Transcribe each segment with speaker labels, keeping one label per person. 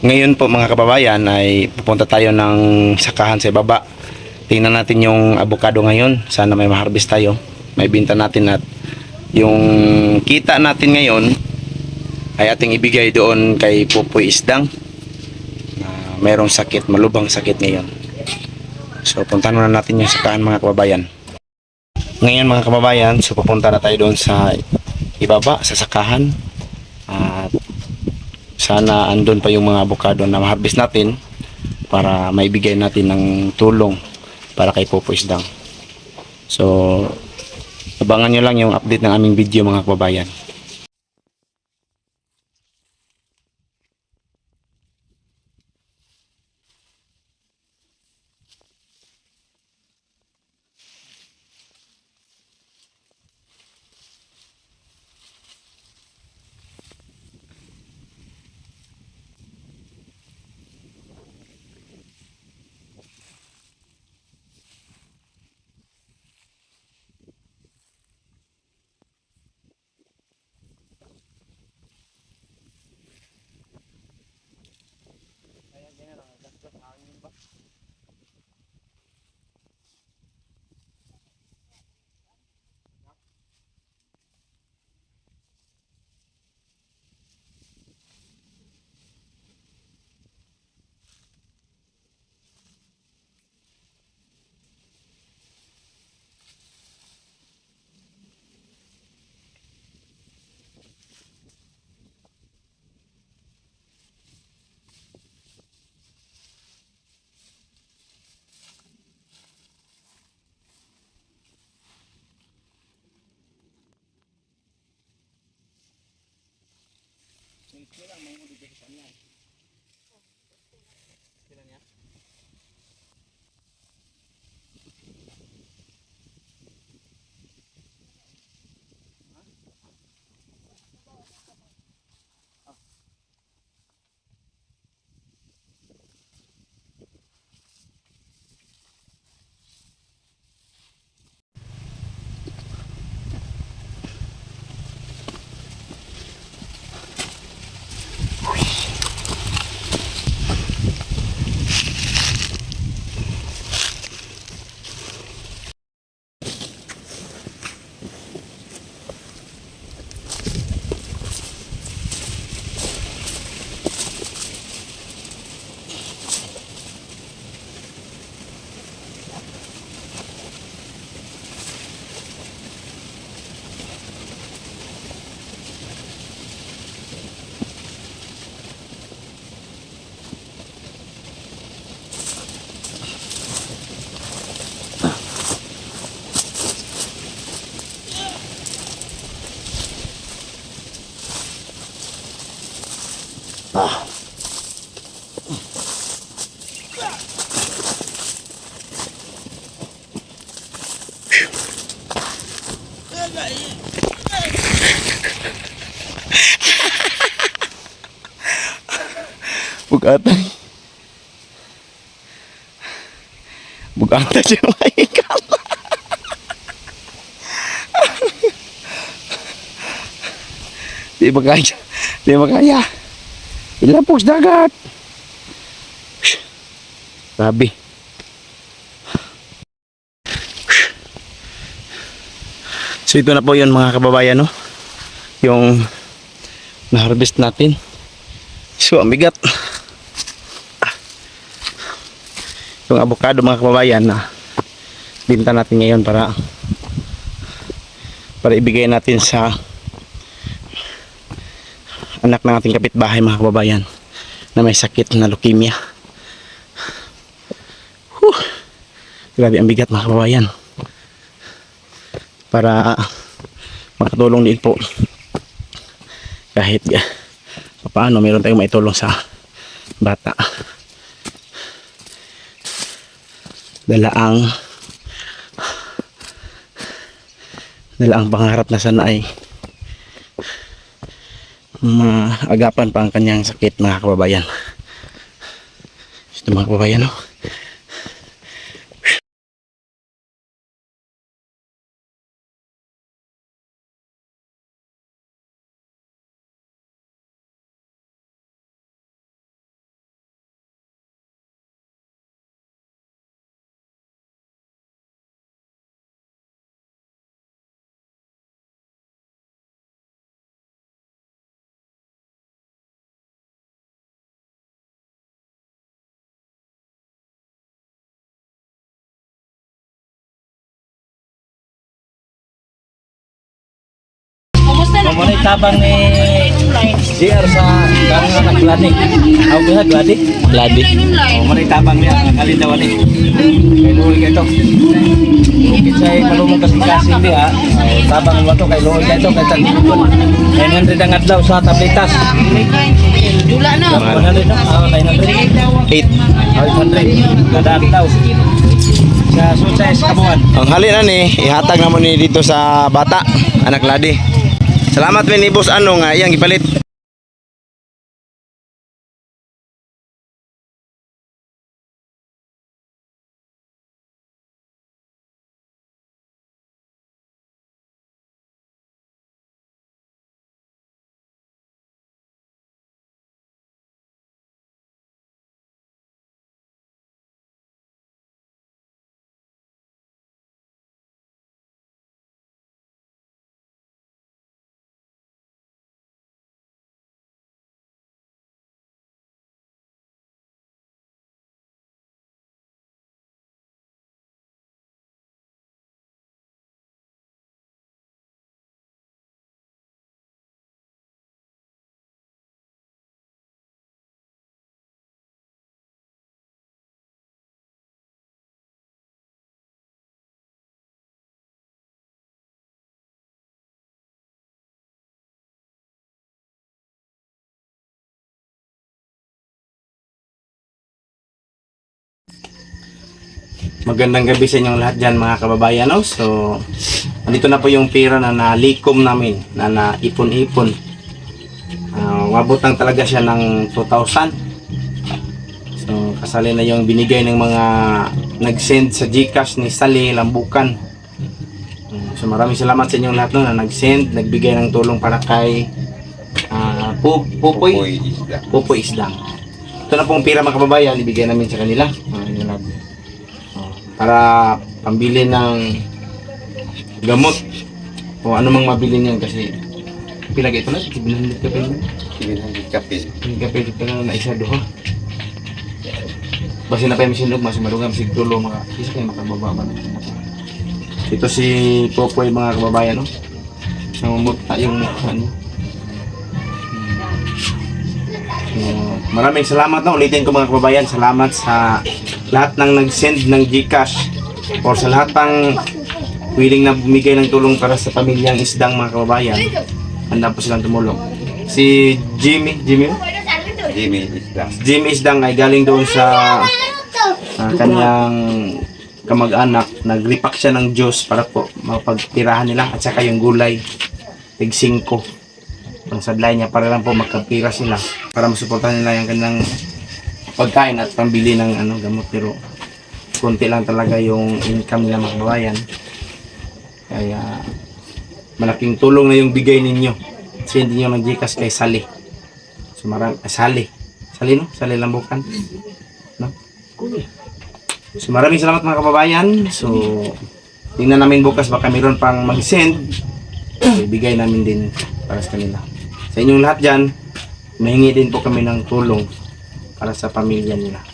Speaker 1: Ngayon po mga kababayan ay pupunta tayo ng sakahan sa baba. Tingnan natin yung avocado ngayon. Sana may ma-harvest tayo. May binta natin at yung kita natin ngayon ay ating ibigay doon kay Pupoy Isdang na merong sakit, malubhang sakit ngayon. So puntahan muna natin yung sakahan mga kababayan. Ngayon mga kababayan, so pupunta na tayo doon sa ibaba, sa sakahan. Sana andun pa yung mga avocado na ma-harvest natin para maibigay natin ng tulong para kay Popo Isdang. So, abangan nyo lang yung update ng aming video mga kababayan. Bugatan. Bugatan siya mahikap. Di ba kaya? Di ba kaya? Ilapos dagat. Grabe. So ito na po yun mga kababayan no. Yung na-harvest natin. So ang bigat. Yung avocado mga kababayan na binta natin ngayon para para ibigay natin sa anak ng ating kapitbahay mga kababayan na may sakit na leukemia. Whew. Grabe ang bigat mga kababayan. Para makatulong din po kahit uh, paano meron tayong maitulong sa bata. Dala ang dala ang pangarap na sana ay maagapan pa ang kanyang sakit mga kababayan. Ito mga kababayan no.
Speaker 2: Mamunay tabang ni JR sa kang anak gladi. Ako bisa gladi.
Speaker 1: Gladi.
Speaker 2: Mamunay tabang niya ang kalindawan ni. Kay luoy kay to. Kit say malumong kasi kasi hindi ha. Ay, Tabang mo to kay luoy kay to kay tag. 900 ang adlaw sa tabletas.
Speaker 3: Dula na.
Speaker 2: 100 no? Ah, 900.
Speaker 1: 8.
Speaker 2: 800 kada adlaw. Sa Success Kabuan.
Speaker 1: Ang halin na ni, ihatag na mo ni dito sa bata, anak ladi. Salamat mi ni boss ano nga iyang gipalit. Magandang gabi sa inyong lahat dyan mga kababayan. No? So, andito na po yung pera na nalikom namin, na naipon-ipon. Uh, wabot lang talaga siya ng 2,000. So, kasali na yung binigay ng mga nag-send sa Gcash ni Sally Lambukan. Um, So, maraming salamat sa inyong lahat no, na nag-send, nagbigay ng tulong para kay uh, Pupoy, Pupoy Isdang. Ito na pong pera mga kababayan, ibigay namin sa kanila. Oh, para pambili ng gamot. O ano mang mabili niyan kasi pilag ito na 700 ka pa yun
Speaker 4: 700 kapil.
Speaker 1: hindi ka pwede pa na isa doha basi na pa yung sinog mas marungang sig tulo mga isa kayo makababa ba na ito si Popoy mga kababayan no? Namumuta yung mukha niya. Hmm. So, maraming salamat na ulitin ko mga kababayan salamat sa lahat ng nag-send ng Gcash or sa lahat ng willing na bumigay ng tulong para sa pamilyang isdang mga kababayan handa po silang tumulong. Si Jimmy Jimmy
Speaker 4: Jimmy Isda.
Speaker 1: Jimmy Isdang ay galing doon sa ah, kanyang kamag-anak. Nag-repack siya ng juice para po mapagtirahan nila at saka yung gulay. Tig 5 ang sadlay niya para lang po magkapira sila. Para masuportahan nila yung kanilang pagkain at pambili ng ano gamot. Pero konti lang talaga yung income nila mga kababayan kaya malaking tulong na yung bigay ninyo. Send niyo ng Gcash kay Sally. So marami Sally. Sally no? Sally Lambukan. No? so maraming salamat mga kababayan. So tingnan namin bukas. Baka mayroon pang mag-send. So, ibigay namin din para sa kanila. Sa inyong lahat dyan mahingi din po kami ng tulong para sa pamilya nila.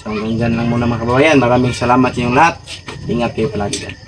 Speaker 1: So hanggang dyan lang muna mga kababayan. Maraming salamat sa inyong lahat. Ingat kayo palagi. dyan